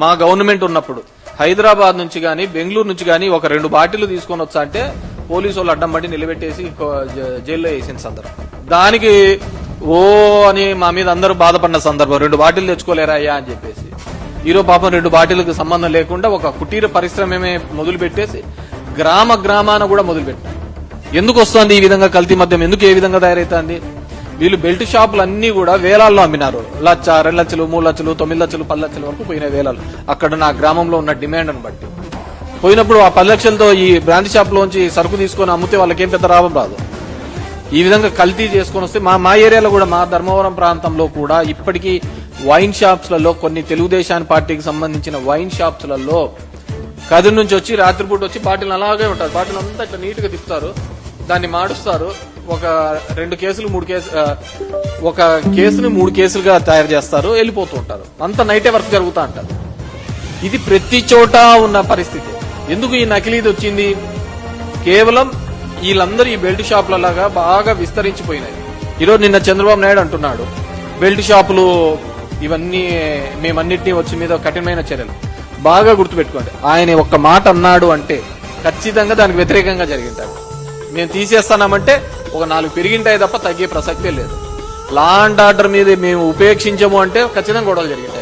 మా గవర్నమెంట్ ఉన్నప్పుడు. హైదరాబాద్ నుంచి కానీ బెంగళూరు నుంచి కానీ ఒక రెండు బాటిల్ తీసుకొని వచ్చా అంటే పోలీసు వాళ్ళు అడ్డం పడి నిలబెట్టేసి జైల్లో వేసిన సందర్భం. దానికి ఓ అని మా మీద అందరూ బాధపడిన సందర్భం. రెండు బాటిల్ తెచ్చుకోలేరా అయ్యా అని చెప్పేసి. ఈరో పాపం రెండు బాటిల్కి సంబంధం లేకుండా ఒక కుటీర పరిశ్రమమే మొదలు పెట్టేసి గ్రామ గ్రామాన కూడా మొదలుపెట్టారు ఎందుకు వస్తుంది ఈ విధంగా కల్తీ మద్యం? ఎందుకు ఏ విధంగా తయారైతుంది? వీళ్ళు బెల్ట్ షాపులు అన్ని కూడా వేలాల్లో అమ్మినారు. లచ్చ రెండు లక్షలు మూడు లక్షలు తొమ్మిది లక్షలు పది లక్షల వరకు పోయిన వేలాలు. అక్కడ నా గ్రామంలో ఉన్న డిమాండ్ని బట్టి. పోయినప్పుడు ఆ పది లక్షలతో ఈ బ్రాండ్ షాప్ లోంచి సరుకు తీసుకొని అమ్మితే వాళ్ళకేం పెద్ద లాభం రాదు. ఈ విధంగా కల్తీ చేసుకొని వస్తే మా మా ఏరియాలో కూడా మా ధర్మవరం ప్రాంతంలో కూడా ఇప్పటికీ వైన్ షాప్స్లలో కొన్ని తెలుగుదేశం పార్టీకి సంబంధించిన వైన్ షాప్స్లలో కదిరి నుంచి వచ్చి రాత్రిపూట వచ్చి బాటిల్ అలాగే ఉంటారు. బాటిల్ అంతా ఇట్లా నీట్గా తిప్పుతారు. దాన్ని మాడుస్తారు. ఒక రెండు కేసులు మూడు కేసు ఒక కేసుని మూడు కేసులుగా తయారు చేస్తారు వెళ్ళిపోతూ ఉంటారు. అంత నైటే వర్క్ జరుగుతూ అంటారు. ఇది ప్రతి చోట ఉన్న పరిస్థితి. ఎందుకు ఈ నకిలీది వచ్చింది? కేవలం వీళ్ళందరూ ఈ బెల్ట్ షాపులలాగా బాగా విస్తరించిపోయినాయి. ఈరోజు నిన్న చంద్రబాబు నాయుడు అంటున్నాడు బెల్ట్ షాపులు ఇవన్నీ మేమన్నిటినీ వచ్చి మీద కఠినమైన చర్యలు. బాగా గుర్తుపెట్టుకోండి ఆయన ఒక్క మాట అన్నాడు అంటే ఖచ్చితంగా దానికి వ్యతిరేకంగా జరిగింటాడు మేము తీసేస్తానామంటే ఒక నాలుగు పెరిగింటాయి తప్ప తగ్గే ప్రసక్తే లేదు. లా అండ్ ఆర్డర్ మీద మేము ఉపేక్షించము అంటే ఖచ్చితంగా గొడవలు జరిగింటాయి.